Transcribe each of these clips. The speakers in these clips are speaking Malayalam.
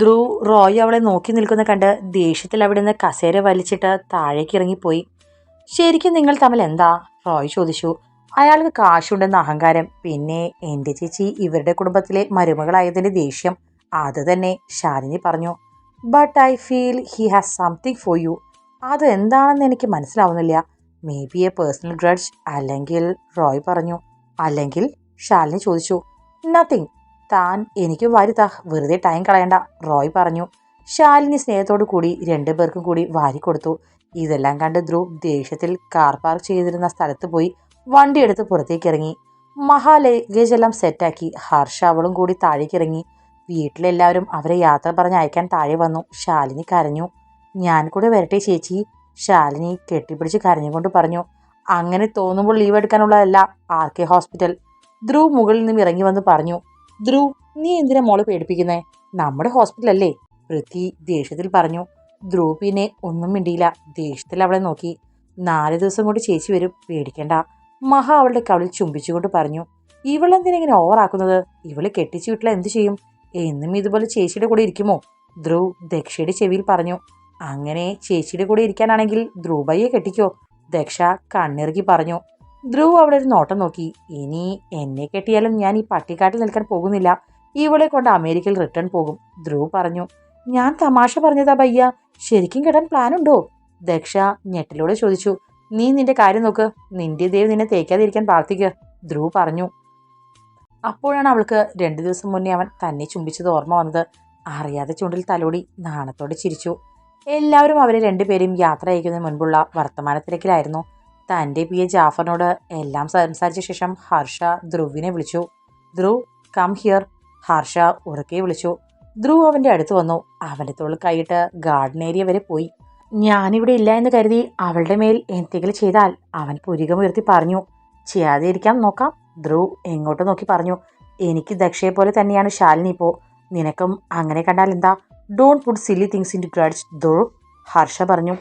ധ്രുവ് റോയ് അവളെ നോക്കി നിൽക്കുന്ന കണ്ട് ദേഷ്യത്തിൽ അവിടെ നിന്ന് കസേര വലിച്ചിട്ട് താഴേക്ക് ഇറങ്ങിപ്പോയി ശരിക്കും നിങ്ങൾ തമ്മിൽ എന്താ? റോയ് ചോദിച്ചു. അയാൾക്ക് കാശുണ്ടെന്ന അഹങ്കാരം. പിന്നെ എന്റെ ചേച്ചി ഇവരുടെ കുടുംബത്തിലെ മരുമകളായതിന്റെ ദേഷ്യം. അത് തന്നെ ശാലിനി പറഞ്ഞു. But I feel he has something for you അത് എന്താണെന്ന് എനിക്ക് മനസ്സിലാവുന്നില്ല. May be a personal grudge അല്ലെങ്കിൽ റോയ് പറഞ്ഞു. അല്ലെങ്കിൽ ശാലിനി ചോദിച്ചു. നത്തിങ് താൻ എനിക്ക് വാരിതാ വെറുതെ ടൈം കളയണ്ട റോയ് പറഞ്ഞു. ശാലിനി സ്നേഹത്തോടു കൂടി രണ്ടു പേർക്കും കൂടി വാരി കൊടുത്തു. ഇതെല്ലാം കണ്ട് ധ്രുവ് ദേഷ്യത്തിൽ കാർ പാർക്ക് ചെയ്തിരുന്ന സ്ഥലത്ത് പോയി വണ്ടിയെടുത്ത് പുറത്തേക്ക് ഇറങ്ങി. മഹാ ലഗേജ് എല്ലാം സെറ്റാക്കി ഹർഷ അവളും കൂടി താഴേക്ക് ഇറങ്ങി. വീട്ടിലെല്ലാവരും അവരെ യാത്ര പറഞ്ഞ് അയക്കാൻ താഴെ വന്നു. ശാലിനി കരഞ്ഞു. ഞാൻ കൂടെ വരട്ടെ ചേച്ചി ശാലിനി കെട്ടിപ്പിടിച്ച് കരഞ്ഞുകൊണ്ട് പറഞ്ഞു. അങ്ങനെ തോന്നുമ്പോൾ ലീവ് എടുക്കാനുള്ളതല്ല ആർ കെ ഹോസ്പിറ്റൽ ധ്രുവ് മുകളിൽ നിന്നും ഇറങ്ങി വന്ന് പറഞ്ഞു. ധ്രുവ് നീ എന്തിനാ മോളെ പേടിപ്പിക്കുന്നേ? നമ്മുടെ ഹോസ്പിറ്റൽ അല്ലേ? പൃഥ്വി ദേഷ്യത്തിൽ പറഞ്ഞു. ധ്രുവ് പിന്നെ ഒന്നും മിണ്ടിയില്ല. ദേഷ്യത്തിൽ അവളെ നോക്കി. നാല് ദിവസം കൊണ്ട് ചേച്ചി വരും. പേടിക്കണ്ട. മഹ അവളുടെ കവിളിൽ ചുംബിച്ചുകൊണ്ട് പറഞ്ഞു. ഇവളെന്തിനെങ്ങനെ ഓവറാക്കുന്നത് ഇവൾ കെട്ടിച്ചു വിട്ടില്ല എന്ത് ചെയ്യും? എന്നും ഇതുപോലെ ചേച്ചിയുടെ കൂടെ ഇരിക്കുമോ? ധ്രുവ് ദക്ഷയുടെ ചെവിയിൽ പറഞ്ഞു. അങ്ങനെ ചേച്ചിയുടെ കൂടെ ഇരിക്കാനാണെങ്കിൽ ധ്രുവയെ കെട്ടിക്കോ ദക്ഷ കണ്ണിറുക്കി പറഞ്ഞു. ധ്രുവ് അവിടെ ഒരു നോട്ടം നോക്കി. ഇനി എന്നെ കെട്ടിയാലും ഞാൻ ഈ പട്ടിക്കാട്ടിൽ നിൽക്കാൻ പോകുന്നില്ല. ഇവളെ കൊണ്ട് അമേരിക്കയിൽ റിട്ടേൺ പോകും. ധ്രുവ് പറഞ്ഞു ഞാൻ തമാശ പറഞ്ഞതാ ബയ്യ. ശരിക്കും കെട്ടാൻ പ്ലാൻ ഉണ്ടോ? ദക്ഷ ഞെട്ടിലൂടെ ചോദിച്ചു നീ നിന്റെ കാര്യം നോക്ക്. നിന്റെ ദൈവം നിന്നെ തേക്കാതിരിക്കാൻ പ്രാർത്ഥിക്കുക ധ്രുവ് പറഞ്ഞു അപ്പോഴാണ് അവൾക്ക് രണ്ടു ദിവസം മുന്നേ അവൻ തന്നെ ചുംബിച്ചത് ഓർമ്മ വന്നത്. അറിയാതെ ചുണ്ടിൽ തലോടി നാണത്തോടെ ചിരിച്ചു. എല്ലാവരും അവരെ രണ്ടുപേരും യാത്ര അയക്കുന്നതിന് മുൻപുള്ള വർത്തമാനത്തിലേക്കിലായിരുന്നു തന്റെ പി. എ. ജാഫറിനോട് എല്ലാം സംസാരിച്ച ശേഷം ഹർഷ ധ്രുവിനെ വിളിച്ചു. ധ്രുവ് കം ഹിയർ ഹർഷ ഉറക്കെ വിളിച്ചു. ധ്രുവ് അവന്റെ അടുത്ത് വന്നു. അവന്റെ തോളിൽ കൈയിട്ട് ഗാർഡൻ ഏരിയ വരെ പോയി. ഞാനിവിടെ ഇല്ല എന്ന് കരുതി അവളുടെ മേൽ എന്തെങ്കിലും ചെയ്താൽ അവൻ പുരികമുയർത്തി പറഞ്ഞു. ചെയ്യാതെ ഇരിക്കാം നോക്കാം ധ്രുവ് എങ്ങോട്ട് നോക്കി പറഞ്ഞു. എനിക്ക് ദക്ഷയെ പോലെ തന്നെയാണ് ശാലിനി ഇപ്പോൾ നിനക്കും അങ്ങനെ കണ്ടാൽ എന്താ? Don't put silly things in to grudge Dhruv Harsha പറഞ്ഞു.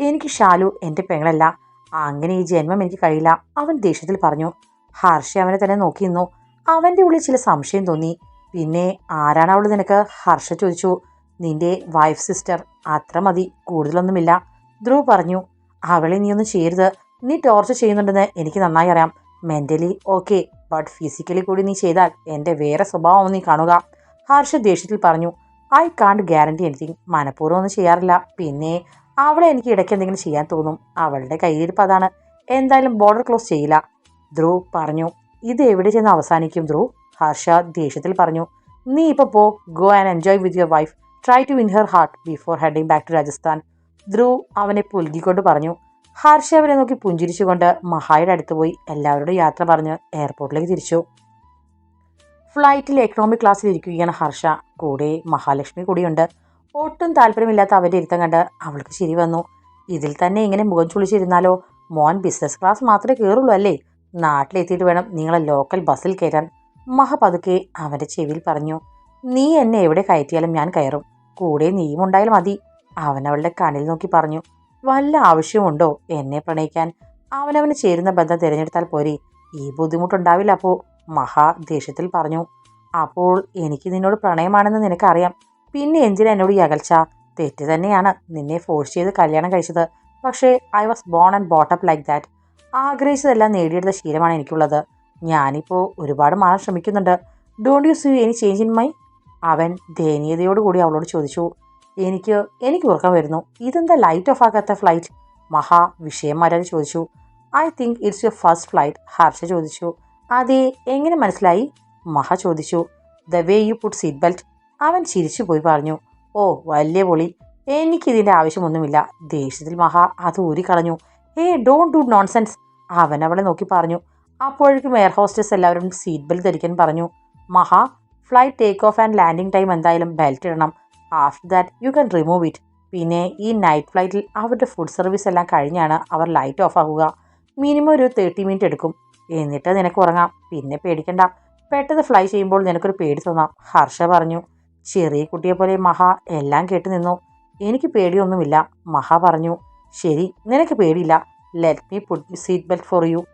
എനിക്ക് ഷാലു എന്റെ പെങ്ങളല്ല. അങ്ങനെ ഈ ജന്മം എനിക്ക് കഴിയില്ല അവൻ ദേഷ്യത്തിൽ പറഞ്ഞു. ഹർഷ അവനെ തന്നെ നോക്കി നിന്നു. അവന്റെ ഉള്ളിൽ ചില സംശയം തോന്നി. പിന്നെ ആരാണ് അവൾ നിനക്ക് ഹർഷ ചോദിച്ചു. നിന്റെ വൈഫ് സിസ്റ്റർ അത്ര മതി. കൂടുതലൊന്നുമില്ല. ധ്രുവ് പറഞ്ഞു. അവളെ നീ ഒന്നും ചെയ്യരുത്. നീ ടോർച്ചർ ചെയ്യുന്നുണ്ടെന്ന് എനിക്ക് നന്നായി അറിയാം. മെന്റലി ഓക്കെ ബട്ട് ഫിസിക്കലി കൂടി നീ ചെയ്താൽ എന്റെ വേറെ സ്വഭാവം നീ കാണുക ഹർഷ ദേഷ്യത്തിൽ പറഞ്ഞു. ഐ കാണ്ട് ഗ്യാരണ്ടി എനിത്തിങ് മനഃപൂർവം ഒന്നും ചെയ്യാറില്ല. പിന്നെ അവളെ എനിക്ക് ഇടയ്ക്ക് എന്തെങ്കിലും ചെയ്യാൻ തോന്നും. അവളുടെ കയ്യിലിരിപ്പ് അതാണ്. എന്തായാലും ബോർഡർ ക്ലോസ് ചെയ്യില്ല. ധ്രുവ് പറഞ്ഞു ഇത് എവിടെ ചെന്ന് അവസാനിക്കും ധ്രുവ്? ഹർഷ ദേഷ്യത്തിൽ പറഞ്ഞു നീ ഇപ്പോൾ പോ. Go and enjoy with your wife try to win her heart before heading back to Rajasthan Dhruv അവനെ പുൽകിക്കൊണ്ട് പറഞ്ഞു. ഹർഷ അവരെ നോക്കി പുഞ്ചിരിച്ചുകൊണ്ട് മഹായുടെ അടുത്ത് പോയി. എല്ലാവരോടും യാത്ര പറഞ്ഞ് എയർപോർട്ടിലേക്ക് തിരിച്ചു. ഫ്ലൈറ്റിൽ എക്കണോമിക് ക്ലാസ്സിൽ ഇരിക്കുകയാണ് ഹർഷ. കൂടെ മഹാലക്ഷ്മി കൂടിയുണ്ട്. ഒട്ടും താല്പര്യമില്ലാത്ത അവന്റെ ഇരുത്തം കണ്ട് അവൾക്ക് ശരി വന്നു. ഇതിൽ തന്നെ ഇങ്ങനെ മുഖം ചുളിച്ചിരുന്നാലോ? മോൻ ബിസിനസ് ക്ലാസ് മാത്രമേ കയറുള്ളൂ അല്ലേ? നാട്ടിലെത്തിയിട്ട് വേണം നിങ്ങളെ ലോക്കൽ ബസ്സിൽ കയറാൻ മഹ പതുക്കെ അവന്റെ ചെവിയിൽ പറഞ്ഞു നീ എന്നെ എവിടെ കയറ്റിയാലും ഞാൻ കയറും. കൂടെ നീയും ഉണ്ടായാലും മതി. അവൻ അവളുടെ കണ്ണിൽ നോക്കി പറഞ്ഞു വല്ല ആവശ്യമുണ്ടോ എന്നെ പ്രണയിക്കാൻ? അവനവന് ചേരുന്ന ബന്ധം തിരഞ്ഞെടുത്താൽ പോരെ. ഈ ബുദ്ധിമുട്ടുണ്ടാവില്ല അപ്പോൾ മഹാ ദേഷ്യത്തിൽ പറഞ്ഞു അപ്പോൾ എനിക്ക് നിന്നോട് പ്രണയമാണെന്ന് നിനക്കറിയാം. പിന്നെ എന്തിനാ എന്നോട് ഈ അകൽച്ച? തെറ്റ് തന്നെയാണ്. നിന്നെ ഫോഴ്സ് ചെയ്ത് കല്യാണം കഴിച്ചത്. പക്ഷേ I was born and brought up like that ആഗ്രഹിച്ചതെല്ലാം നേടിയെടുത്ത ശീലമാണ് എനിക്കുള്ളത്. ഞാനിപ്പോൾ ഒരുപാട് മാറാൻ ശ്രമിക്കുന്നുണ്ട്. Don't you see any change in my അവൻ ദയനീയതയോടുകൂടി അവളോട് ചോദിച്ചു. എനിക്ക് എനിക്ക് ഉറക്കം വരുന്നു. ഇതെന്താ ലൈറ്റ് ഓഫ് ആക്കാത്ത ഫ്ലൈറ്റ് മഹാ വിഷയം ചോദിച്ചു. I think it's your first flight Harsha ചോദിച്ചു. അതെ എങ്ങനെ മനസ്സിലായി? മഹ ചോദിച്ചു. The way you put seat belt അവൻ ചിരിച്ചു പോയി പറഞ്ഞു ഓ വലിയ പൊളി എനിക്കിതിന്റെ ആവശ്യമൊന്നുമില്ല. ദേഷ്യത്തിൽ മഹാ അത് ഊരിക്കളഞ്ഞു ഏ ഡോണ്ട് ഡു നോൺസെൻസ്. അവൻ അവളെ നോക്കി പറഞ്ഞു. അപ്പോഴേക്കും എയർ ഹോസ്റ്റസ് എല്ലാവരും സീറ്റ് ബെൽറ്റ് ധരിക്കാൻ പറഞ്ഞു. Maha flight take off and landing time എന്തായാലും ബെൽറ്റ് ഇടണം. After that you can remove it. പിന്നെ ഈ നൈറ്റ് ഫ്ലൈറ്റിൽ അവരുടെ ഫുഡ് സർവീസ് എല്ലാം കഴിഞ്ഞാണ് അവർ ലൈറ്റ് ഓഫ് ആകുക മിനിമം ഒരു തേർട്ടി മിനിറ്റ് എടുക്കും. എന്നിട്ട് നിനക്ക് ഉറങ്ങാം. പിന്നെ പേടിക്കണ്ട. പെട്ടെന്ന് ഫ്ലൈ ചെയ്യുമ്പോൾ നിനക്കൊരു പേടി തോന്നാം. ഹർഷ പറഞ്ഞു. ചെറിയ കുട്ടിയെ പോലെ മഹ എല്ലാം കേട്ട് നിന്നു. എനിക്ക് പേടിയൊന്നുമില്ല. മഹ പറഞ്ഞു ശരി നിനക്ക് പേടിയില്ല. Let me put seat belt for you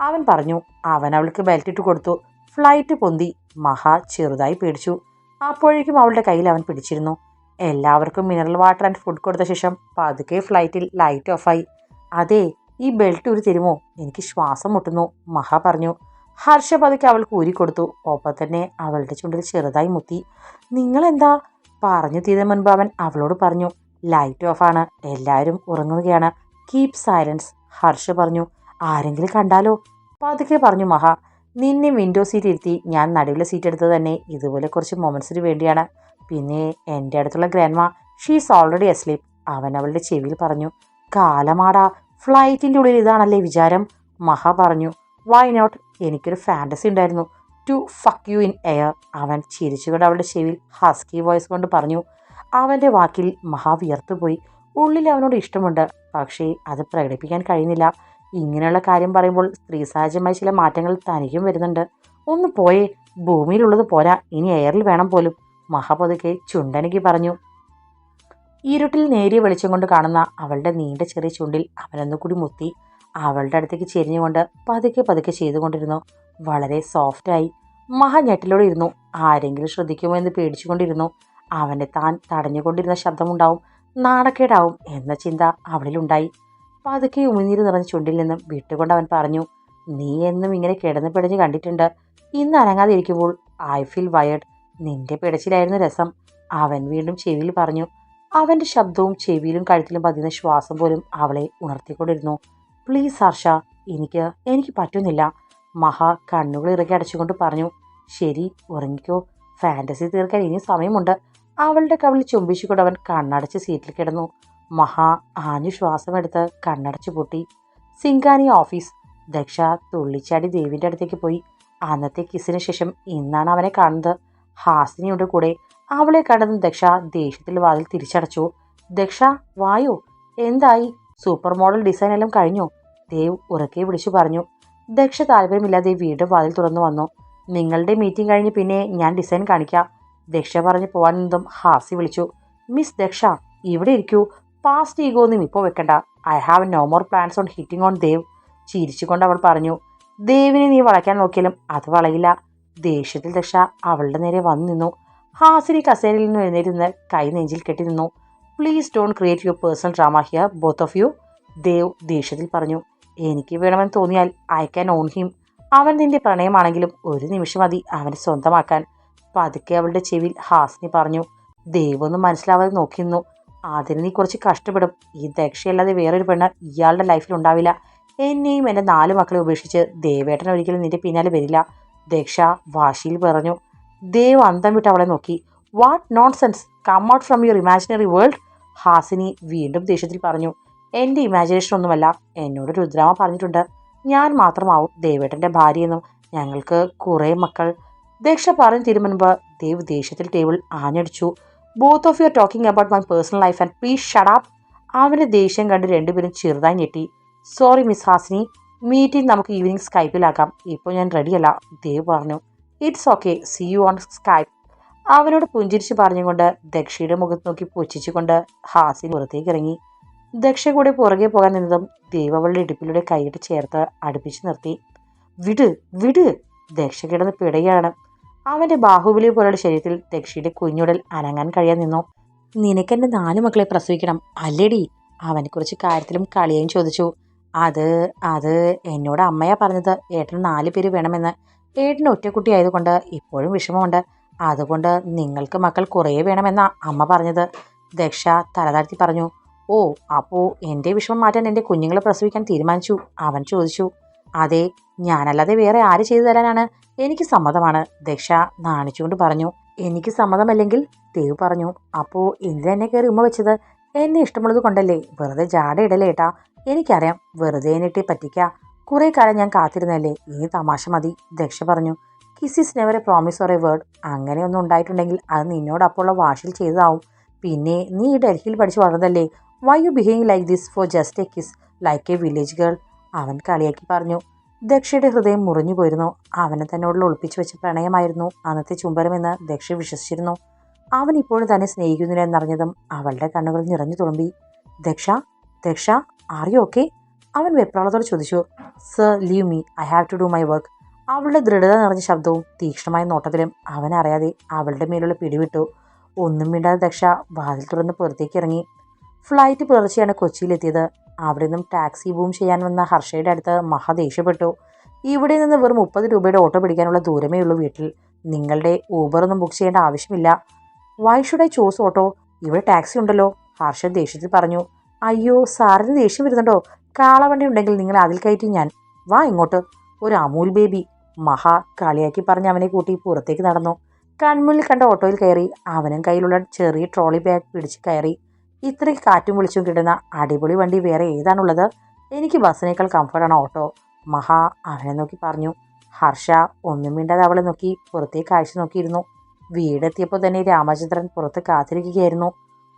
അവൻ പറഞ്ഞു അവൻ അവൾക്ക് ബെൽറ്റ് ഇട്ട് കൊടുത്തു. ഫ്ലൈറ്റ് പൊന്തി. മഹ ചെറുതായി പേടിച്ചു. അപ്പോഴേക്കും അവളുടെ കയ്യിൽ അവൻ പിടിച്ചിരുന്നു. എല്ലാവർക്കും മിനറൽ വാട്ടർ ആൻഡ് ഫുഡ് കൊടുത്ത ശേഷം പതുക്കെ ഫ്ലൈറ്റിൽ ലൈറ്റ് ഓഫായി അതെ ഈ ബെൽറ്റ് ഒരു തരുമോ? എനിക്ക് ശ്വാസം മുട്ടുന്നു. മഹ പറഞ്ഞു ഹർഷ പതുക്കെ അവൾക്ക് ഊരിക്കൊടുത്തു. ഒപ്പം തന്നെ അവളുടെ ചുണ്ടിൽ ചെറുതായി മുത്തി. നിങ്ങളെന്താ? പറഞ്ഞു തീരെ മുൻപ് അവൻ അവളോട് പറഞ്ഞു. ലൈറ്റ് ഓഫാണ് എല്ലാവരും ഉറങ്ങുകയാണ്. കീപ് സൈലൻസ് ഹർഷ പറഞ്ഞു. ആരെങ്കിലും കണ്ടാലോ? പതുക്കെ പറഞ്ഞു മഹ. നിന്നെ വിൻഡോ സീറ്റ് ഇരുത്തി ഞാൻ നടുവിലെ സീറ്റ് എടുത്തത് തന്നെ ഇതുപോലെ കുറച്ച് മൊമെന്റ്സിന് വേണ്ടിയാണ്. പിന്നെ എന്റെ അടുത്തുള്ള ഗ്രാൻഡ്മ ഷീസ് ഓൾറെഡി അസ്ലീപ് അവൻ അവളുടെ ചെവിയിൽ പറഞ്ഞു. കാലമാടാ. ഫ്ലൈറ്റിന്റെ ഉള്ളിൽ ഇതാണല്ലേ വിചാരം? മഹ പറഞ്ഞു. Why not? എനിക്കൊരു ഫാന്റസി ഉണ്ടായിരുന്നു. To fuck you in air അവൻ ചിരിച്ചുകൊണ്ട് അവളുടെ ചെവിയിൽ ഹസ്കി വോയിസ് കൊണ്ട് പറഞ്ഞു അവന്റെ വാക്കിൽ മഹാ വിയർത്തുപോയി ഉള്ളിൽ അവനോട് ഇഷ്ടമുണ്ട്. പക്ഷേ അത് പ്രകടിപ്പിക്കാൻ കഴിയുന്നില്ല. ഇങ്ങനെയുള്ള കാര്യം പറയുമ്പോൾ സ്ത്രീ സഹജമായ ചില മാറ്റങ്ങൾ തനിക്കും വരുന്നുണ്ട്. ഒന്ന് പോയേ ഭൂമിയിലുള്ളത് പോരാ. ഇനി എയറിൽ വേണം പോലും. മഹാപതുക്കെ ചുണ്ടനക്ക് പറഞ്ഞു. ഇരുട്ടിൽ നേരിയ വെളിച്ചം കൊണ്ട് കാണുന്ന അവളുടെ നീണ്ട ചെറിയ ചുണ്ടിൽ അവനൊന്നുകൂടി മുത്തി അവളുടെ അടുത്തേക്ക് ചെരിഞ്ഞുകൊണ്ട് പതുക്കെ പതുക്കെ ചെയ്തുകൊണ്ടിരുന്നു. വളരെ സോഫ്റ്റായി മഹ ഞെട്ടിലൂടെ ഇരുന്നു. ആരെങ്കിലും ശ്രദ്ധിക്കുമോ എന്ന് പേടിച്ചുകൊണ്ടിരുന്നു. അവനെ താൻ തടഞ്ഞുകൊണ്ടിരുന്ന ശബ്ദമുണ്ടാവും നാണക്കേടാവും എന്ന ചിന്ത അവളിലുണ്ടായി. പതുക്കെ ഉമിനീര് നിറഞ്ഞ ചുണ്ടിൽ നിന്നും വിട്ടുകൊണ്ട് അവൻ പറഞ്ഞു നീ എന്നും ഇങ്ങനെ കിടന്ന് പിടഞ്ഞ് കണ്ടിട്ടുണ്ട്. ഇന്ന് അനങ്ങാതെ ഇരിക്കുമ്പോൾ ഐ ഫീൽ വയർഡ് നിന്റെ പിടച്ചിലായിരുന്നു രസം. അവൻ വീണ്ടും ചെവിയിൽ പറഞ്ഞു. അവന്റെ ശബ്ദവും ചെവിയിലും കഴുത്തിലും പതിയുന്ന ശ്വാസം പോലും അവളെ ഉണർത്തിക്കൊണ്ടിരുന്നു. പ്ലീസ് ഹർഷ എനിക്ക് എനിക്ക് പറ്റുന്നില്ല. മഹ കണ്ണുകൾ ഇറക്കി അടച്ചുകൊണ്ട് പറഞ്ഞു ശരി ഉറങ്ങിക്കോ. ഫാന്റസി തീർക്കാൻ ഇനി സമയമുണ്ട്. അവളുടെ കവിളിൽ ചുംബിച്ചുകൊണ്ട് അവൻ കണ്ണടച്ച് സീറ്റിൽ കിടന്നു. മഹാ ആഞ്ഞു ശ്വാസമെടുത്ത് കണ്ണടച്ചു പൊട്ടി. സിംഗാനി ഓഫീസ്. ദക്ഷ തുള്ളിച്ചാടി ദേവിന്റെ അടുത്തേക്ക് പോയി. അന്നത്തെ കിസിന് ശേഷം ഇന്നാണ് അവനെ കാണുന്നത്. ഹാസിനിയുടെ കൂടെ അവളെ കണ്ടതും ദക്ഷ ദേഷ്യത്തിൽ വാതിൽ തിരിച്ചടച്ചു. ദക്ഷ വായോ? എന്തായി? സൂപ്പർ മോഡൽ ഡിസൈൻ എല്ലാം കഴിഞ്ഞു. ദേവ് ഉറക്കെ വിളിച്ചു പറഞ്ഞു. ദക്ഷ താല്പര്യമില്ലാതെ വീണ്ടും വാതിൽ തുറന്നു വന്നു. നിങ്ങളുടെ മീറ്റിംഗ് കഴിഞ്ഞ് പിന്നെ ഞാൻ ഡിസൈൻ കാണിക്കാം. ദക്ഷ പറഞ്ഞു പോവാൻ നിന്നും ഹാസി വിളിച്ചു. മിസ് ദക്ഷ ഇവിടെ ഇരിക്കൂ. പാസ്റ്റ് ഈഗോ ഒന്നും ഇപ്പോൾ വെക്കണ്ട. I have no more plans on hitting on Dev ചിരിച്ചുകൊണ്ട് അവൾ പറഞ്ഞു. ദേവിനെ നീ വളയ്ക്കാൻ നോക്കിയാലും അത് വളയില്ല. ദേഷ്യത്തിൽ ദക്ഷ അവളുടെ നേരെ വന്നു നിന്നു. ഹാസിനി കസേരയിൽ നിന്ന് എഴുന്നേരുന്ന് കൈ നെഞ്ചിൽ കെട്ടി നിന്നു. Please don't create your personal drama here both of you Dev ദേഷ്യത്തിൽ പറഞ്ഞു. എനിക്ക് വേണമെന്ന് തോന്നിയാൽ ഐ ക്യാൻ ഓൺ ഹിം അവൻ നിന്റെ പ്രണയമാണെങ്കിലും ഒരു നിമിഷം മതി അവനെ സ്വന്തമാക്കാൻ. പതുക്കെ അവളുടെ ചെവിയിൽ ഹാസിനി പറഞ്ഞു. ദേവൊന്നും മനസ്സിലാവാതെ നോക്കിയിരുന്നു. അതിന് നീ കുറച്ച് കഷ്ടപ്പെടും. ഈ ദക്ഷയല്ലാതെ വേറൊരു പെണ്ണ് ഇയാളുടെ ലൈഫിൽ ഉണ്ടാവില്ല. എന്നെയും എന്റെ നാല് മക്കളെ ഉപേക്ഷിച്ച് ദേവേട്ടൻ ഒരിക്കലും നിന്റെ പിന്നാലെ വരില്ല. ദക്ഷ വാശിയിൽ പറഞ്ഞു. ദേവ് അന്തം വിട്ട് അവളെ നോക്കി. What nonsense come out from your imaginary world Hasini വീണ്ടും ദേഷ്യത്തിൽ പറഞ്ഞു എന്റെ ഇമാജിനേഷൻ ഒന്നുമല്ല. എന്നോട് രുദ്രാമ പറഞ്ഞിട്ടുണ്ട്. ഞാൻ മാത്രമാവും ദേവേട്ടന്റെ ഭാര്യയെന്നും ഞങ്ങൾക്ക് കുറെ മക്കൾ. ദക്ഷ പറഞ്ഞു തീരുമുൻപ് ദേവ് ദേഷ്യത്തിൽ ടേബിൾ ആഞ്ഞടിച്ചു. Both of you are talking about my personal life and please shut up അവന്റെ ദേഷ്യം കണ്ട് രണ്ടുപേരും ചെറുതായി ഞെട്ടി. Sorry miss Hasini. മീറ്റിംഗ് നമുക്ക് ഈവനിങ് സ്കൈപ്പിലാക്കാം ഇപ്പോൾ ഞാൻ റെഡിയല്ല ദേവ് പറഞ്ഞു. It's okay C you on Skype അവനോട് പുഞ്ചിരിച്ച് പറഞ്ഞുകൊണ്ട് ദക്ഷയുടെ മുഖത്ത് നോക്കി പുച്ഛിച്ചുകൊണ്ട് ഹാസി പുറത്തേക്ക് ഇറങ്ങി. ദക്ഷ കൂടെ പുറകെ പോകാൻ നിന്നതും ദേവവളുടെ ഇടുപ്പിലൂടെ കൈയിട്ട് ചേർത്ത് അടുപ്പിച്ച് നിർത്തി. വിട് വിട് ദക്ഷ കിടന്ന് പിടയാണ് അവന്റെ ബാഹുബലി പോലുള്ള ശരീരത്തിൽ ദക്ഷയുടെ കുഞ്ഞുടൽ അനങ്ങാൻ കഴിയാൻ നിന്നു. നിനക്കെന്റെ നാല് മക്കളെ പ്രസവിക്കണം അല്ലേടി? അവനെക്കുറിച്ച് കാര്യത്തിലും കളിയും ചോദിച്ചു. അത് അത് എന്നോട് അമ്മയാ പറഞ്ഞത്. ഏട്ടന് നാല് പേര് വേണമെന്ന്. ഏട്ടൻ ഒറ്റക്കുട്ടി ആയതുകൊണ്ട് ഇപ്പോഴും വിഷമമുണ്ട്. അതുകൊണ്ട് നിങ്ങൾക്ക് മക്കൾ കുറേ വേണമെന്ന അമ്മ പറഞ്ഞത്. ദക്ഷ തലതാഴ്ത്തി പറഞ്ഞു ഓ അപ്പോൾ എന്റെ വിഷമം മാറ്റാൻ എന്റെ കുഞ്ഞുങ്ങളെ പ്രസവിക്കാൻ തീരുമാനിച്ചു അവൻ ചോദിച്ചു. അതെ ഞാനല്ലാതെ വേറെ ആര് ചെയ്തു തരാനാണ്? എനിക്ക് സമ്മതമാണ് ദക്ഷ നാണിച്ചുകൊണ്ട് പറഞ്ഞു. എനിക്ക് സമ്മതമല്ലെങ്കിൽ ദേവ് പറഞ്ഞു അപ്പോൾ തന്നെ കയറി ഉമ്മ വെച്ചത് എന്നെ ഇഷ്ടമുള്ളത് കൊണ്ടല്ലേ? വെറുതെ ജാട ഇടലേട്ടാ എനിക്കറിയാം വെറുതെ എന്നിട്ട് പറ്റിക്ക കുറേ കാലം ഞാൻ കാത്തിരുന്നല്ലേ ഇനി തമാശ മതി ദക്ഷ പറഞ്ഞു. Kisses never a promise or a word അങ്ങനെയൊന്നും ഉണ്ടായിട്ടുണ്ടെങ്കിൽ അത് നിന്നോട് അപ്പോഴുള്ള വാഷിൽ ചെയ്തതാവും. പിന്നെ നീ ഡൽഹിയിൽ പഠിച്ചു വളർന്നതല്ലേ? Why you behaving like this for just a kiss like a village girl അവൻ കളിയാക്കി പറഞ്ഞു. ദക്ഷയുടെ ഹൃദയം മുറിഞ്ഞു പോയിരുന്നു. അവനെ തന്നോടുള്ള ഒളിപ്പിച്ചു വെച്ച പ്രണയമായിരുന്നു. അന്നത്തെ ചുംബനമെന്ന് ദക്ഷ വിശ്വസിച്ചിരുന്നു. അവൻ ഇപ്പോഴും തന്നെ സ്നേഹിക്കുന്നില്ല എന്നറിഞ്ഞതും അവളുടെ കണ്ണുകൾ നിറഞ്ഞു തുളുമ്പി. ദക്ഷ ദക്ഷ ആർ ഓക്കെ അവൻ വെപ്രാളത്തോട് ചോദിച്ചു. Sir leave me I have to do my work അവളുടെ ദൃഢത നിറഞ്ഞ ശബ്ദവും തീക്ഷ്ണമായ നോട്ടത്തിലും അവനറിയാതെ അവളുടെ മേലുള്ള പിടിവിട്ടു. ഒന്നും മിണ്ടാതെ ദക്ഷ വാതിൽ തുറന്ന് പുറത്തേക്ക് ഇറങ്ങി. ഫ്ലൈറ്റ് പുലർച്ചെയാണ് കൊച്ചിയിലെത്തിയത്. അവിടെ നിന്നും ടാക്സി ബൂം ചെയ്യാൻ വന്ന ഹർഷയുടെ അടുത്ത് മഹ ദേഷ്യപ്പെട്ടു. ഇവിടെ നിന്ന് വെറും മുപ്പത് രൂപയുടെ ഓട്ടോ പിടിക്കാനുള്ള ദൂരമേ ഉള്ളൂ വീട്ടിൽ. നിങ്ങളുടെ ഊബറൊന്നും ബുക്ക് ചെയ്യേണ്ട ആവശ്യമില്ല. Why should I choose auto ഇവിടെ ടാക്സി ഉണ്ടല്ലോ. ഹർഷ ദേഷ്യത്തിൽ പറഞ്ഞു. അയ്യോ സാറിന് ദേഷ്യം വരുന്നുണ്ടോ? കാളവണ്ടി ഉണ്ടെങ്കിൽ നിങ്ങൾ അതിൽ കയറ്റി ഞാൻ. വാ ഇങ്ങോട്ട്. ഒരു അമൂൽ ബേബി. മഹ കളിയാക്കി പറഞ്ഞ് അവനെ കൂട്ടി പുറത്തേക്ക് നടന്നു. കൺമുന്നിൽ കണ്ട ഓട്ടോയിൽ കയറി അവനും കയ്യിലുള്ള ചെറിയ ട്രോളി ബാഗ് പിടിച്ച് കയറി. ഇത്രയും കാറ്റും വിളിച്ചും കിട്ടുന്ന അടിപൊളി വണ്ടി വേറെ ഏതാണുള്ളത്? എനിക്ക് ബസ്സിനേക്കാൾ കംഫർട്ടാണ് ഓട്ടോ. മഹാ അവനെ നോക്കി പറഞ്ഞു. ഹർഷ ഒന്നും മിണ്ടാതെ അവളെ നോക്കി പുറത്തേക്ക് കാഴ്ച നോക്കിയിരുന്നു. വീടെത്തിയപ്പോൾ തന്നെ രാമചന്ദ്രൻ പുറത്ത് കാത്തിരിക്കുകയായിരുന്നു.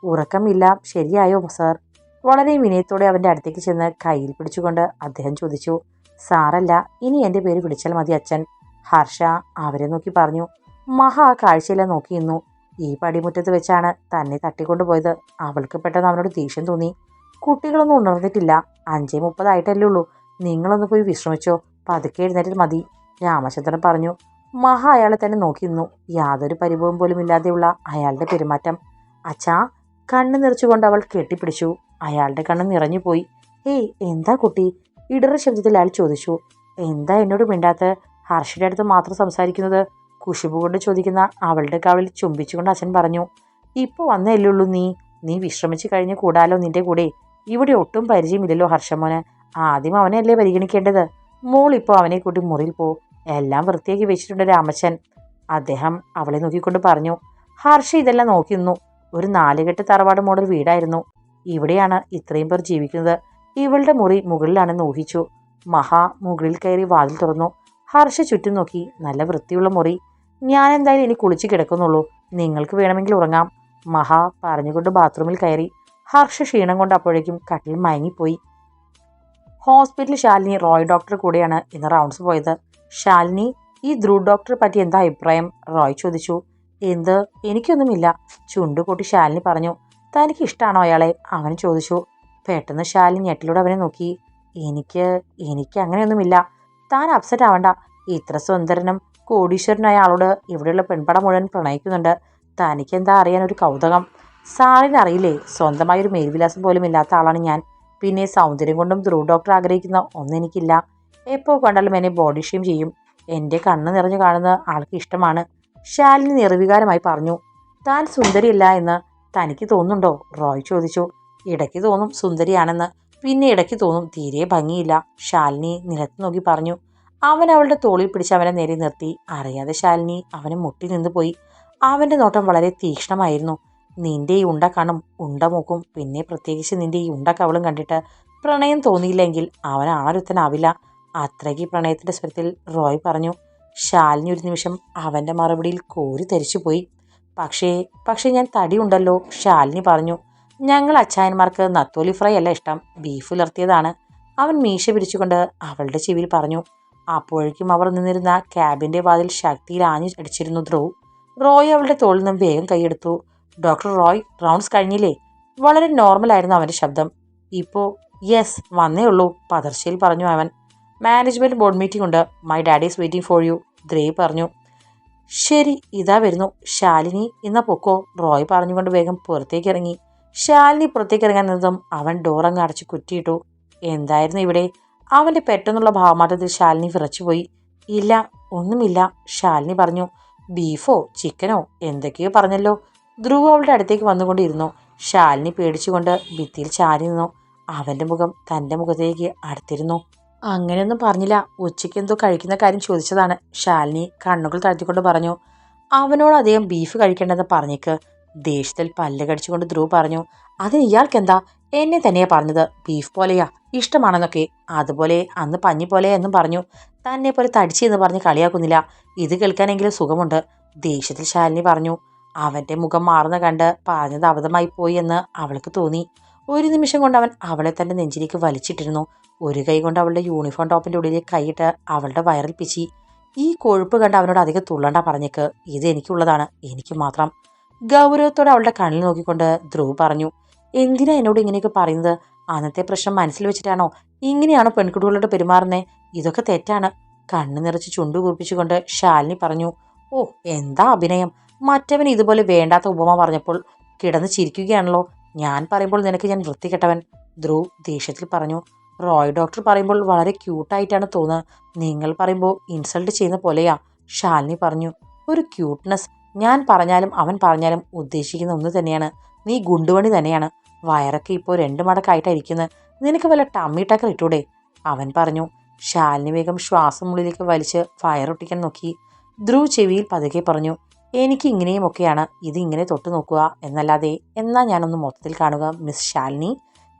ഉറക്കമില്ല. ശരിയായോ സർ? വളരെ വിനയത്തോടെ അവന്റെ അടുത്തേക്ക് ചെന്ന് കയ്യിൽ പിടിച്ചുകൊണ്ട് അദ്ദേഹം ചോദിച്ചു. സാറല്ല ഇനി എന്റെ പേര് വിളിച്ചാൽ മതി അച്ഛൻ. ഹർഷ അവരെ നോക്കി പറഞ്ഞു. മഹ ആ കാഴ്ചയെല്ലാം നോക്കിയിരുന്നു ഈ പടിമുറ്റത്ത് വെച്ചാണ് തന്നെ തട്ടിക്കൊണ്ടുപോയത്. അവൾക്ക് പെട്ടെന്ന് അവനോട് ദേഷ്യം തോന്നി. കുട്ടികളൊന്നും ഉണർന്നിട്ടില്ല. അഞ്ചേ മുപ്പതായിട്ടല്ലേ ഉള്ളൂ. നിങ്ങളൊന്ന് പോയി വിശ്രമിച്ചോ. പതുക്കെ എഴുന്നേറ്റ് മതി. രാമചന്ദ്രൻ പറഞ്ഞു. മഹ അയാളെ തന്നെ നോക്കി നിന്നു. യാതൊരു പരിഭവം പോലും ഇല്ലാതെയുള്ള അയാളുടെ പെരുമാറ്റം. അച്ഛാ കണ്ണ് നിറച്ചുകൊണ്ട് അവൾ കെട്ടിപ്പിടിച്ചു. അയാളുടെ കണ്ണ് നിറഞ്ഞുപോയി. ഏയ് എന്താ കുട്ടി? ഇടറ ശബ്ദത്തിൽ അയാൾ ചോദിച്ചു എന്താ എന്നോട് മിണ്ടാത്ത? ഹർഷയുടെ അടുത്ത് മാത്രം സംസാരിക്കുന്നത്? കുശുബു കൊണ്ട് ചോദിക്കുന്ന അവളുടെ കവളിൽ ചുംബിച്ചുകൊണ്ട് അച്ഛൻ പറഞ്ഞു ഇപ്പോൾ വന്നല്ലേ ഉള്ളൂ നീ. നീ വിശ്രമിച്ച് കഴിഞ്ഞ് കൂടാലോ നിന്റെ കൂടെ? ഇവിടെ ഒട്ടും പരിചയമില്ലല്ലോ ഹർഷമോന് ആദ്യം അവനെയല്ലേ പരിഗണിക്കേണ്ടത്? മോൾ ഇപ്പോൾ അവനെ കൂട്ടി മുറിയിൽ പോ. എല്ലാം വൃത്തിയാക്കി വെച്ചിട്ടുണ്ട് രാമച്ചൻ. അദ്ദേഹം അവളെ നോക്കിക്കൊണ്ട് പറഞ്ഞു ഹർഷ ഇതെല്ലാം നോക്കി നിന്നു. ഒരു നാലുകെട്ട് തറവാട് മോഡൽ വീടായിരുന്നു. ഇവിടെയാണ് ഇത്രയും പേർ ജീവിക്കുന്നത്. ഇവളുടെ മുറി മുകളിലാണെന്ന് ഊഹിച്ചു. മഹാ മുകളിൽ കയറി വാതിൽ തുറന്നു. ഹർഷ ചുറ്റും നോക്കി. നല്ല വൃത്തിയുള്ള മുറി. ഞാൻ എന്തായാലും ഇനി കുളിച്ച് കിടക്കുന്നുള്ളൂ. നിങ്ങൾക്ക് വേണമെങ്കിൽ ഉറങ്ങാം. മഹാ പറഞ്ഞുകൊണ്ട് ബാത്റൂമിൽ കയറി. ഹർഷ ക്ഷീണം കൊണ്ട് അപ്പോഴേക്കും കട്ടിൽ മയങ്ങിപ്പോയി. ഹോസ്പിറ്റൽ ശാലിനി റോയ് ഡോക്ടർ കൂടെയാണ് ഇന്ന് റൗണ്ട്സ് പോയത്. ശാലിനി ഈ ധ്രുവ് ഡോക്ടറെ പറ്റി എന്താ അഭിപ്രായം? റോയ് ചോദിച്ചു. എന്ത്? എനിക്കൊന്നുമില്ല. ചുണ്ടുകൂട്ടി ശാലിനി പറഞ്ഞു. തനിക്ക് ഇഷ്ടമാണോ അയാളെ? അവൻ ചോദിച്ചു. പെട്ടെന്ന് ശാലി ഞെട്ടിലൂടെ അവനെ നോക്കി. എനിക്ക് എനിക്ക് അങ്ങനെയൊന്നുമില്ല. താൻ അപ്സെറ്റ് ആവണ്ട. ഇത്ര സുന്ദരനും കോടീശ്വരനായ ആളോട് ഇവിടെയുള്ള പെൺപട മുഴുവൻ പ്രണയിക്കുന്നുണ്ട്. തനിക്ക് എന്താ അറിയാൻ ഒരു കൗതുകം. സാറിന് അറിയില്ലേ സ്വന്തമായ ഒരു മേൽവിലാസം പോലും ഇല്ലാത്ത ആളാണ് ഞാൻ. പിന്നെ സൗന്ദര്യം കൊണ്ടും ധ്രുവ് ഡോക്ടർ ആഗ്രഹിക്കുന്ന ഒന്നും എനിക്കില്ല. എപ്പോൾ കണ്ടാലും എന്നെ ബോഡി ഷെയിം ചെയ്യും. എന്റെ കണ്ണ് നിറഞ്ഞു കാണുന്ന ആൾക്ക് ഇഷ്ടമാണ്. ശാലിനി നിർവികാരമായി പറഞ്ഞു താൻ സുന്ദരിയല്ല എന്ന് തനിക്ക് തോന്നുന്നുണ്ടോ? റോയ് ചോദിച്ചു. ഇടയ്ക്ക് തോന്നും സുന്ദരിയാണെന്ന് പിന്നെ ഇടയ്ക്ക് തോന്നും തീരെ ഭംഗിയില്ല. ശാലിനി നിലത്ത് നോക്കി പറഞ്ഞു അവൻ അവളുടെ തോളിൽ പിടിച്ച് അവനെ നേരെ നിർത്തി. അറിയാതെ ശാലിനി അവനെ മുട്ടി നിന്ന് പോയി. അവന്റെ നോട്ടം വളരെ തീക്ഷ്ണമായിരുന്നു. നിന്റെ ഈ ഉണ്ട കണ്ണും ഉണ്ട മൂക്കും പിന്നെ പ്രത്യേകിച്ച് നിന്റെ ഈ ഉണ്ട കവളും കണ്ടിട്ട് പ്രണയം തോന്നിയില്ലെങ്കിൽ അവൻ ആരുത്തനാവില്ല. അത്രയ്ക്ക് പ്രണയത്തിന്റെ സ്വരത്തിൽ റോയ് പറഞ്ഞു ശാലിനി ഒരു നിമിഷം അവന്റെ മറുപടിയിൽ കോരി തരിച്ചുപോയി പക്ഷേ പക്ഷേ ഞാൻ തടിയുണ്ടല്ലോ ശാലിനി പറഞ്ഞു ഞങ്ങൾ അച്ചായന്മാർക്ക് നത്തോലി ഫ്രൈ അല്ല ഇഷ്ടം. ബീഫ് പുലർത്തിയതാണ്. അവൻ മീശ പിരിച്ചുകൊണ്ട് അവളുടെ ചെവിയിൽ പറഞ്ഞു അപ്പോഴേക്കും അവർ നിന്നിരുന്ന ക്യാബിന്റെ വാതിൽ ശക്തിയിൽ ആഞ്ഞു അടിച്ചിരുന്നു ധ്രുവ്. റോയ് അവളുടെ തോളിൽ നിന്നും വേഗം കൈയെടുത്തു. ഡോക്ടർ റോയ് റൗണ്ട്സ് കഴിഞ്ഞില്ലേ? വളരെ നോർമൽ ആയിരുന്നു അവന്റെ ശബ്ദം. ഇപ്പോൾ യെസ് വന്നേ ഉള്ളൂ പതർച്ചയിൽ പറഞ്ഞു അവൻ. മാനേജ്മെന്റ് ബോർഡ് മീറ്റിംഗ് ഉണ്ട്. My daddy is waiting for you Dhruv പറഞ്ഞു. ശരി ഇതാ വരുന്നു. ശാലിനി ഇന്ന പൊക്കോ? റോയ് പറഞ്ഞുകൊണ്ട് വേഗം പുറത്തേക്ക് ഇറങ്ങി. ശാലിനി പുറത്തേക്ക് ഇറങ്ങാൻ നിന്നതും അവൻ ഡോറങ്ങ് അടച്ച് കുറ്റിയിട്ടു. എന്തായിരുന്നു ഇവിടെ? അവന്റെ പെട്ടെന്നുള്ള ഭാവമാറ്റത്തിൽ ശാലിനി വിറച്ചുപോയി. ഇല്ല ഒന്നുമില്ല ശാലിനി പറഞ്ഞു. ബീഫോ ചിക്കനോ? എന്തൊക്കെയോ പറഞ്ഞല്ലോ. ധ്രുവ അവളുടെ അടുത്തേക്ക് വന്നുകൊണ്ടിരുന്നു. ശാലിനി പേടിച്ചുകൊണ്ട് ഭിത്തിയിൽ ചാരി നിന്നു. അവന്റെ മുഖം തന്റെ മുഖത്തേക്ക് അടുത്തിരുന്നു. അങ്ങനെയൊന്നും പറഞ്ഞില്ല. ഉച്ചയ്ക്ക് എന്തോ കഴിക്കുന്ന കാര്യം ചോദിച്ചതാണ്. ശാലിനി കണ്ണുകൾ താഴ്ത്തിക്കൊണ്ട് പറഞ്ഞു. അവനോട് അദ്ദേഹം ബീഫ് കഴിക്കേണ്ടെന്ന് പറഞ്ഞേക്ക്. ദേഷ്യത്തിൽ പല്ല് കടിച്ചുകൊണ്ട് ധ്രുവ് പറഞ്ഞു അതിന് ഇയാൾക്കെന്താ? എന്നെ തന്നെയാ പറഞ്ഞത്. ബീഫ് പോലെയാ. ഇഷ്ടമാണെന്നൊക്കെ. അതുപോലെ അന്ന് പഞ്ഞി പോലെ എന്നും പറഞ്ഞു. തന്നെ പോലെ തടിച്ചു എന്ന് പറഞ്ഞ് കളിയാക്കുന്നില്ല. ഇത് കേൾക്കാനെങ്കിലും സുഖമുണ്ട്. ദേഷ്യത്തിൽ ശാലിനി പറഞ്ഞു അവന്റെ മുഖം മാറുന്ന കണ്ട് പറഞ്ഞത് അബദ്ധമായി പോയി എന്ന് അവൾക്ക് തോന്നി. ഒരു നിമിഷം കൊണ്ട് അവൻ അവളെ തന്റെ നെഞ്ചിലേക്ക് വലിച്ചിട്ടിരുന്നു. ഒരു കൈ കൊണ്ട് അവളുടെ യൂണിഫോം ടോപ്പിന്റെ ഉള്ളിലേക്ക് കൈയിട്ട് അവളുടെ വയറിൽ പിച്ചി. ഈ കൊഴുപ്പ് കണ്ട് അവനോട് അധികം തുള്ളണ്ട പറഞ്ഞേക്ക്. ഇത് എനിക്കുള്ളതാണ്. എനിക്ക് മാത്രം. ഗൗരവത്തോടെ അവളുടെ കണ്ണിൽ നോക്കിക്കൊണ്ട് ധ്രുവ് പറഞ്ഞു എന്തിനാ എന്നോട് ഇങ്ങനെയൊക്കെ പറയുന്നത്? അന്നത്തെ പ്രശ്നം മനസ്സിൽ വെച്ചിട്ടാണോ ഇങ്ങനെയാണോ പെൺകുട്ടികളോട് പെരുമാറുന്നത് ഇതൊക്കെ തെറ്റാണ്. കണ്ണു നിറച്ച് ചുണ്ടു കുറിപ്പിച്ചുകൊണ്ട് ശാലിനി പറഞ്ഞു ഓ എന്താ അഭിനയം? മറ്റവൻ ഇതുപോലെ വേണ്ടാത്ത ഉപമ പറഞ്ഞപ്പോൾ കിടന്ന് ചിരിക്കുകയാണല്ലോ. ഞാൻ പറയുമ്പോൾ നിനക്ക് ഞാൻ വൃത്തികെട്ടവൻ ധ്രുവ് ദേഷ്യത്തിൽ പറഞ്ഞു റോയ് ഡോക്ടർ പറയുമ്പോൾ വളരെ ക്യൂട്ടായിട്ടാണ് തോന്നുന്നത് നിങ്ങൾ പറയുമ്പോൾ ഇൻസൾട്ട് ചെയ്യുന്ന പോലെയാ. ശാലിനി പറഞ്ഞു ഒരു ക്യൂട്ട്നെസ്. ഞാൻ പറഞ്ഞാലും അവൻ പറഞ്ഞാലും ഉദ്ദേശിക്കുന്ന ഒന്ന് തന്നെയാണ്. നീ ഗുണ്ടുപണി തന്നെയാണ്. വയറൊക്കെ ഇപ്പോൾ രണ്ട് മടക്കായിട്ടായിരിക്കുന്നത് നിനക്ക് വല്ല ടമ്മി ടക്കർ ഇട്ടൂടെ? അവൻ പറഞ്ഞു. ശാലിനി വേഗം ശ്വാസം ഉള്ളിലേക്ക് വലിച്ച് വയറൊട്ടിക്കാൻ നോക്കി. ധ്രുവ് ചെവിയിൽ പതുക്കെ പറഞ്ഞു. എനിക്ക് ഇങ്ങനെയുമൊക്കെയാണ് ഇത് ഇങ്ങനെ തൊട്ടു നോക്കുക എന്നല്ലാതെ എന്നാ ഞാനൊന്ന് മൊത്തത്തിൽ കാണുക മിസ് ശാലിനി?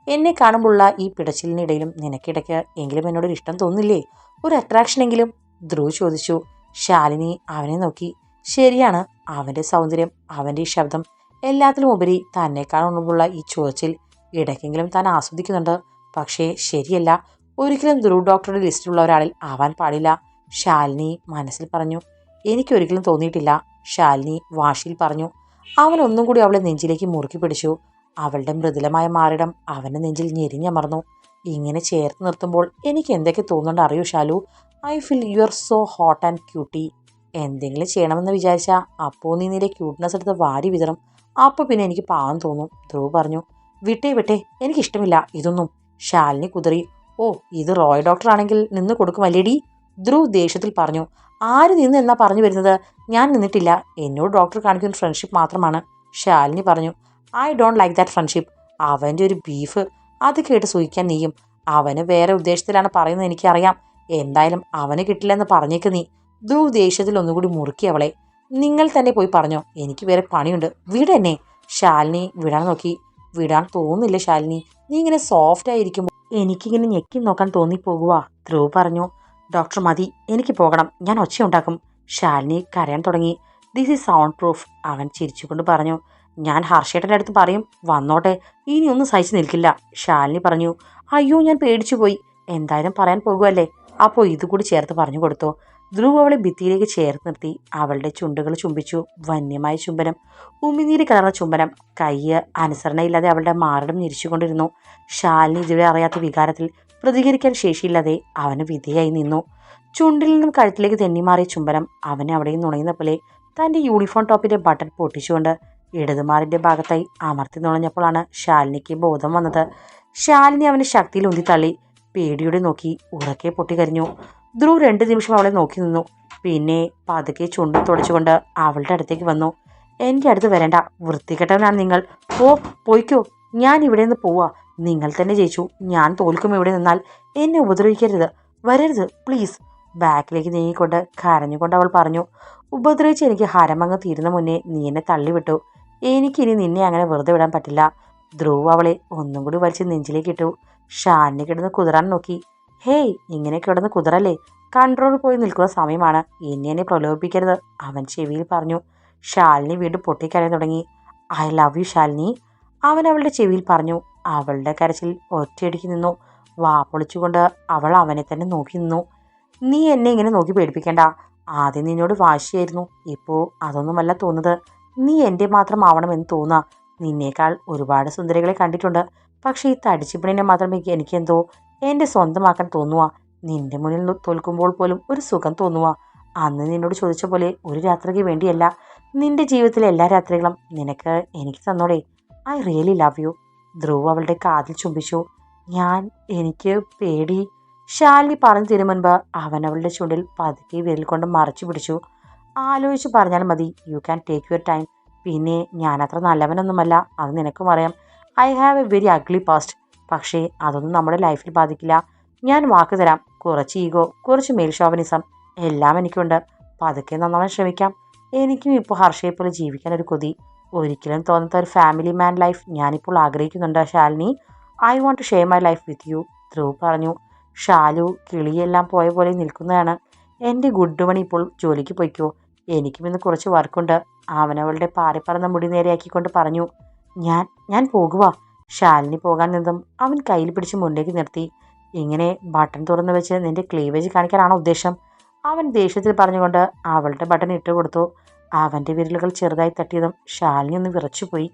എന്നെ കാണുമ്പോഴുള്ള ഈ പിടച്ചിലിനിടയിലും നിനക്കിടയ്ക്ക് എങ്കിലും എന്നോടൊരു ഇഷ്ടം തോന്നില്ലേ? ഒരു അട്രാക്ഷനെങ്കിലും ധ്രുവ് ചോദിച്ചു. ശാലിനി അവനെ നോക്കി. ശരിയാണ്. അവന്റെ സൗന്ദര്യം അവന്റെ ഈ ശബ്ദം എല്ലാത്തിലും ഉപരി തന്നെക്കാൾ ഉണർവുള്ള ഈ ചോദിച്ചിൽ ഇടയ്ക്കെങ്കിലും താൻ ആസ്വദിക്കുന്നുണ്ട്. പക്ഷേ ശരിയല്ല. ഒരിക്കലും ധ്രുവ് ഡോക്ടറുടെ ലിസ്റ്റിലുള്ള ഒരാളിൽ ആവാൻ പാടില്ല. ശാലിനി മനസ്സിൽ പറഞ്ഞു എനിക്കൊരിക്കലും തോന്നിയിട്ടില്ല. ശാലിനി വാശിയിൽ പറഞ്ഞു അവൻ ഒന്നും കൂടി അവളെ നെഞ്ചിലേക്ക് മുറുക്കി പിടിച്ചു. അവളുടെ മൃദുലമായ മാറിടം അവന്റെ നെഞ്ചിൽ ഞെരിഞ്ഞമർന്നു. ഇങ്ങനെ ചേർത്ത് നിർത്തുമ്പോൾ എനിക്ക് എന്തൊക്കെ തോന്നുന്നുണ്ട് അറിയൂ Shalu I feel you are so hot and cutie എന്തെങ്കിലും ചെയ്യണമെന്ന് വിചാരിച്ചാൽ അപ്പോൾ നീ നിന്റെ ക്യൂട്ട്നെസ് എടുത്ത് വാരി വിതറും. അപ്പോൾ പിന്നെ എനിക്ക് പാവം തോന്നും. ധ്രുവ് പറഞ്ഞു വിട്ടേ വിട്ടേ എനിക്കിഷ്ടമില്ല ഇതൊന്നും. ശാലിനി കുതിറി ഓ ഇത് റോയ് ഡോക്ടർ ആണെങ്കിൽ നിന്ന് കൊടുക്കുമല്ലേടി? ധ്രുവ് ദേഷ്യത്തിൽ പറഞ്ഞു ആര് നിന്ന് എന്നാ പറഞ്ഞു വരുന്നത്? ഞാൻ നിന്നിട്ടില്ല. എന്നോട് ഡോക്ടർ കാണിക്കുന്ന ഫ്രണ്ട്ഷിപ്പ് മാത്രമാണ്. ശാലിനി പറഞ്ഞു I don't like that friendship അവന്റെ ഒരു ബീഫ് അത് കേട്ട് സൂഹിക്കാൻ നീയും. അവന് വേറെ ഉദ്ദേശത്തിലാണ് പറയുന്നത് എനിക്കറിയാം. എന്തായാലും അവന് കിട്ടില്ലെന്ന് പറഞ്ഞേക്ക് നീ. ധ്രുവ് ദേഷ്യത്തിൽ ഒന്നുകൂടി മുറുക്കി അവളെ. നിങ്ങൾ തന്നെ പോയി പറഞ്ഞോ. എനിക്ക് വേറെ പണിയുണ്ട്. വിടെന്നെ ശാലിനി വിടാൻ നോക്കി. വിടാൻ തോന്നില്ല ശാലിനി. നീ ഇങ്ങനെ സോഫ്റ്റ് ആയിരിക്കുമ്പോൾ എനിക്കിങ്ങനെ ഞെക്കി നോക്കാൻ തോന്നി പോകുവാ ധ്രുവ് പറഞ്ഞു. ഡോക്ടർ മതി. എനിക്ക് പോകണം. ഞാൻ ഒച്ചയുണ്ടാക്കും. ശാലിനി കരയാൻ തുടങ്ങി. ദിസ് ഈസ് സൗണ്ട് പ്രൂഫ് അവൻ ചിരിച്ചുകൊണ്ട് പറഞ്ഞു. ഞാൻ ഹർഷേട്ടന്റെ അടുത്ത് പറയും. വന്നോട്ടെ. ഇനി ഒന്നും സഹിച്ചു നിൽക്കില്ല. ശാലിനി പറഞ്ഞു. അയ്യോ ഞാൻ പേടിച്ചു പോയി എന്തായാലും പറയാൻ പോകുമല്ലേ അപ്പോൾ ഇതുകൂടി ചേർത്ത് പറഞ്ഞു കൊടുത്തു. ധ്രുവ് അവളെ ഭിത്തിയിലേക്ക് ചേർത്ത് നിർത്തി. അവളുടെ ചുണ്ടുകൾ ചുംബിച്ചു. വന്യമായ ചുംബനം. ഉമിനീര് കലർന്ന ചുംബനം. കയ്യ് അനുസരണയില്ലാതെ അവളുടെ മാറിടം ഞെരിച്ചുകൊണ്ടിരുന്നു. ശാലിനി ഇതുവരെ അറിയാത്ത വികാരത്തിൽ പ്രതികരിക്കാൻ ശേഷിയില്ലാതെ അവന് വിധേയായി നിന്നു. ചുണ്ടിൽ നിന്നും കഴുത്തിലേക്ക് തെന്നിമാറിയ ചുംബനം. അവനെ അവിടെ നുണയുന്ന പോലെ തന്റെ യൂണിഫോം ടോപ്പിന്റെ ബട്ടൺ പൊട്ടിച്ചുകൊണ്ട് ഇടതുമാറിന്റെ ഭാഗത്തായി അമർത്തി നുണഞ്ഞപ്പോഴാണ് ശാലിനിക്ക് ബോധം വന്നത്. ശാലിനി അവനെ ശക്തിയിൽ ഉന്തി തള്ളി പേടിയോടെ നോക്കി ഉറക്കെ പൊട്ടിക്കരിഞ്ഞു. ധ്രുവ് രണ്ട് നിമിഷം അവളെ നോക്കി നിന്നു. പിന്നെ പതുക്കെ ചുണ്ട് തുടച്ചുകൊണ്ട് അവളുടെ അടുത്തേക്ക് വന്നു. എന്റെ അടുത്ത് വരണ്ട. വൃത്തികെട്ടവനാണ് നിങ്ങൾ. ഓ പോയിക്കോ. ഞാൻ ഇവിടെ നിന്ന് പോവാ. നിങ്ങൾ തന്നെ ജയിച്ചു. ഞാൻ തോൽക്കും ഇവിടെ നിന്നാൽ. എന്നെ ഉപദ്രവിക്കരുത്. വരരുത്. പ്ലീസ്. ബാക്കിലേക്ക് നീങ്ങിക്കൊണ്ട് കരഞ്ഞുകൊണ്ട് അവൾ പറഞ്ഞു ഉപദ്രവിച്ച് എനിക്ക് ഹരമങ്ങ് തീരുന്ന മുന്നേ നീ എന്നെ തള്ളിവിട്ടു. എനിക്കിനി നിന്നെ അങ്ങനെ വെറുതെ വിടാൻ പറ്റില്ല. ധ്രുവ് അവളെ ഒന്നും കൂടി വലിച്ച് നെഞ്ചിലേക്ക് ഇട്ടു. ഷാനിനെ കിടന്ന് കുതിരാൻ നോക്കി. ഹേയ് ഇങ്ങനെ കിടന്ന് കുതിരല്ലേ കൺട്രോൾ പോയി നിൽക്കുന്ന സമയമാണ്. ഇനി എന്നെ പ്രലോഭിപ്പിക്കരുത്. അവൻ ചെവിയിൽ പറഞ്ഞു. ശാലിനി വീണ്ടും പൊട്ടിക്കരയാൻ തുടങ്ങി. I love you Shalini. അവൻ അവളുടെ ചെവിയിൽ പറഞ്ഞു. അവളുടെ കരച്ചിൽ ഒറ്റയടിക്ക് നിന്നു. വാ പൊളിച്ചുകൊണ്ട് അവൾ അവനെ തന്നെ നോക്കി നിന്നു. നീ എന്നെ ഇങ്ങനെ നോക്കി പേടിപ്പിക്കേണ്ട. ആദ്യം നിന്നോട് വാശിയായിരുന്നു. ഇപ്പോൾ അതൊന്നുമല്ല തോന്നുന്നത്. നീ എന്റെ മാത്രം ആവണമെന്ന് തോന്നുക നിന്നേക്കാൾ ഒരുപാട് സുന്ദരികളെ കണ്ടിട്ടുണ്ട്. പക്ഷേ ഈ തടിച്ചിപ്പിണിനെ മാത്രമേ എനിക്കെന്തോ എന്റെ സ്വന്തമാക്കാൻ തോന്നുക നിന്റെ മുന്നിൽ തോൽക്കുമ്പോൾ പോലും ഒരു സുഖം തോന്നുക അന്ന് നിന്നോട് ചോദിച്ച പോലെ ഒരു രാത്രിക്ക് വേണ്ടിയല്ല. നിന്റെ ജീവിതത്തിലെ എല്ലാ രാത്രികളും നിനക്ക് എനിക്ക് തന്നോടെ. I really love you Dhruv അവളുടെ കാതിൽ ചുംബിച്ചു. ഞാൻ എനിക്ക് പേടി. ശാലിനി പറഞ്ഞു തരും മുൻപ് അവൻ അവളുടെ ചുണ്ടിൽ പതുക്കെ വിരൽ കൊണ്ട് മറച്ചു പിടിച്ചു. ആലോചിച്ച് പറഞ്ഞാൽ മതി. You can take your time പിന്നെ ഞാൻ അത്ര നല്ലവനൊന്നുമല്ല. അത് നിനക്കും അറിയാം. I have a very ugly past പക്ഷേ അതൊന്നും നമ്മുടെ ലൈഫിൽ ബാധിക്കില്ല. ഞാൻ വാക്ക് തരാം. കുറച്ച് ഈഗോ കുറച്ച് മേൽശോഭനിസം എല്ലാം എനിക്കുണ്ട്. പതുക്കെ നന്നാവാൻ ശ്രമിക്കാം. എനിക്കും ഇപ്പോൾ ഹർഷയെ പോലെ ജീവിക്കാൻ ഒരു കൊതി. ഒരിക്കലും തോന്നാത്ത ഒരു ഫാമിലി മാൻ ലൈഫ് ഞാനിപ്പോൾ ആഗ്രഹിക്കുന്നുണ്ട് Shalini. I want to share my life with you Dhruv പറഞ്ഞു. ഷാലു കിളിയെല്ലാം പോയ പോലെ നിൽക്കുന്നതാണ്. എന്റെ ഗുഡ് മണി ഇപ്പോൾ ജോലിക്ക് പോയിക്കോ. എനിക്കും ഇന്ന് കുറച്ച് വർക്കുണ്ട് അവനവളുടെ പാറിപ്പറന്ന മുടി നേരെയാക്കിക്കൊണ്ട് പറഞ്ഞു. ഞാൻ ഞാൻ പോകുക ശാലിനി പോകാൻ നിന്നും അവൻ കയ്യിൽ പിടിച്ച് മുന്നേക്ക് നിർത്തി. ഇങ്ങനെ ബട്ടൺ തുറന്നു വെച്ച് നിന്റെ ക്ലീവേജ് കാണിക്കാനാണോ ഉദ്ദേശം? അവൻ ദേഷ്യത്തിൽ പറഞ്ഞുകൊണ്ട് അവളുടെ ബട്ടൺ ഇട്ട് കൊടുത്തു. അവന്റെ വിരലുകൾ ചെറുതായി തട്ടിയതും ശാലിനി ഒന്ന് വിറച്ചുപോയി.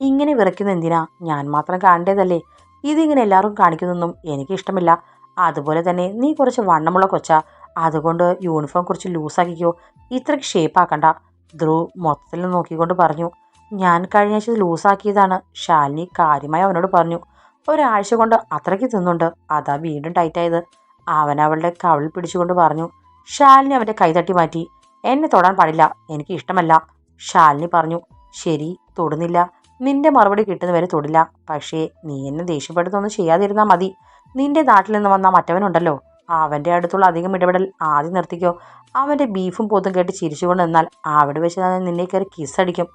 ഇങ്ങനെ വിറയ്ക്കുന്ന എന്തിനാ? ഞാൻ മാത്രം കാണേണ്ടതല്ലേ? ഇതിങ്ങനെ എല്ലാവർക്കും കാണിക്കുന്നൊന്നും എനിക്കിഷ്ടമില്ല അതുപോലെ തന്നെ നീ കുറച്ച് വണ്ണമുള്ള കൊച്ച. അതുകൊണ്ട് യൂണിഫോം കുറച്ച് ലൂസാക്കിക്കോ ഇത്രയ്ക്ക് ഷേപ്പാക്കണ്ട ധ്രുവ് മൊത്തത്തിൽ നോക്കിക്കൊണ്ട് പറഞ്ഞു. ഞാൻ കഴിഞ്ഞ ആഴ്ച ലൂസാക്കിയതാണ്. ശാലിനി കാര്യമായി അവനോട് പറഞ്ഞു ഒരാഴ്ച കൊണ്ട് അത്രയ്ക്ക് തിന്നുണ്ട്. അതാ വീണ്ടും ടൈറ്റായത് അവൻ അവളുടെ കവിളിൽ പിടിച്ചുകൊണ്ട് പറഞ്ഞു ശാലിനി അവന്റെ കൈ തട്ടി മാറ്റി. എന്നെ തൊടാൻ പാടില്ല. എനിക്ക് ഇഷ്ടമല്ല. ശാലിനി പറഞ്ഞു ശരി തൊടുന്നില്ല. നിന്റെ മറുപടി കിട്ടുന്നവരെ തൊടില്ല. പക്ഷേ നീ എന്നെ ദേഷ്യപ്പെടുത്തൊന്നും ചെയ്യാതിരുന്നാൽ മതി. നിന്റെ നാട്ടിൽ നിന്ന് വന്ന മറ്റവനുണ്ടല്ലോ. അവന്റെ അടുത്തുള്ള അധികം ഇടപെടൽ ആദ്യം നിർത്തിക്കോ. അവന്റെ ബീഫും പോത്തും കേട്ട് ചിരിച്ചുകൊണ്ട് നിന്നാൽ അവിടെ വെച്ച് ഞാൻ നിന്നെ കയറി കിസ്സടിക്കും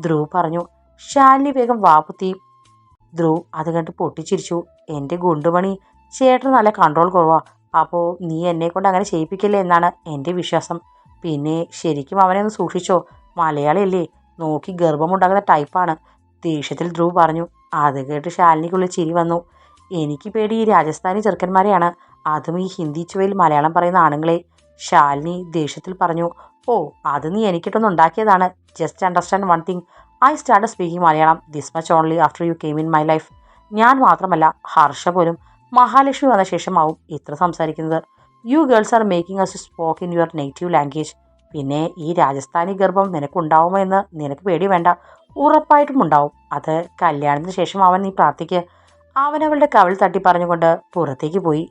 ധ്രുവ് പറഞ്ഞു ശാലിനി വേഗം വാപ്പുത്തി ധ്രുവ് അത് കണ്ട് പൊട്ടിച്ചിരിച്ചു. എന്റെ ഗുണ്ടുമണി ചേട്ടന് നല്ല കൺട്രോൾ കുറവാ. അപ്പോൾ നീ എന്നെ കൊണ്ട് അങ്ങനെ ചെയ്യിപ്പിക്കില്ലേ എന്നാണ് എന്റെ വിശ്വാസം. പിന്നെ ശരിക്കും അവനെ ഒന്ന് സൂക്ഷിച്ചോ. മലയാളിയല്ലേ. നോക്കി ഗർഭമുണ്ടാകുന്ന ടൈപ്പാണ് ദേഷ്യത്തിൽ ധ്രുവ് പറഞ്ഞു അത് കേട്ട് ശാലിനിക്കുള്ളിൽ ചിരി വന്നു. എനിക്ക് പേടി ഈ രാജസ്ഥാനി ചെറുക്കന്മാരെയാണ്. അതും ഈ ഹിന്ദി ചുവയിൽ മലയാളം പറയുന്ന ആണുങ്ങളെ. ശാലിനി ദേഷ്യത്തിൽ പറഞ്ഞു ഓ അത് നീ എനിക്കിട്ടൊന്നും ഉണ്ടാക്കിയതാണ്. Just understand one thing I start speaking Malayalam this much only after you came in my life ഞാൻ മാത്രമല്ല ഹർഷ പോലും മഹാലക്ഷ്മി വന്ന ശേഷമാവും ഇത്ര സംസാരിക്കുന്നത്. You girls are making us spoke in your negative language പിന്നെ ഈ രാജസ്ഥാനി ഗർഭം നിനക്കുണ്ടാവുമോ എന്ന് നിനക്ക് പേടി വേണ്ട. ഉറപ്പായിട്ടും ഉണ്ടാവും. അത് കല്യാണത്തിന് ശേഷം അവൻ നീ പ്രാർത്ഥിക്ക്. അവനവളുടെ കവിൾ തട്ടി പറഞ്ഞുകൊണ്ട് പുറത്തേക്ക് പോയി.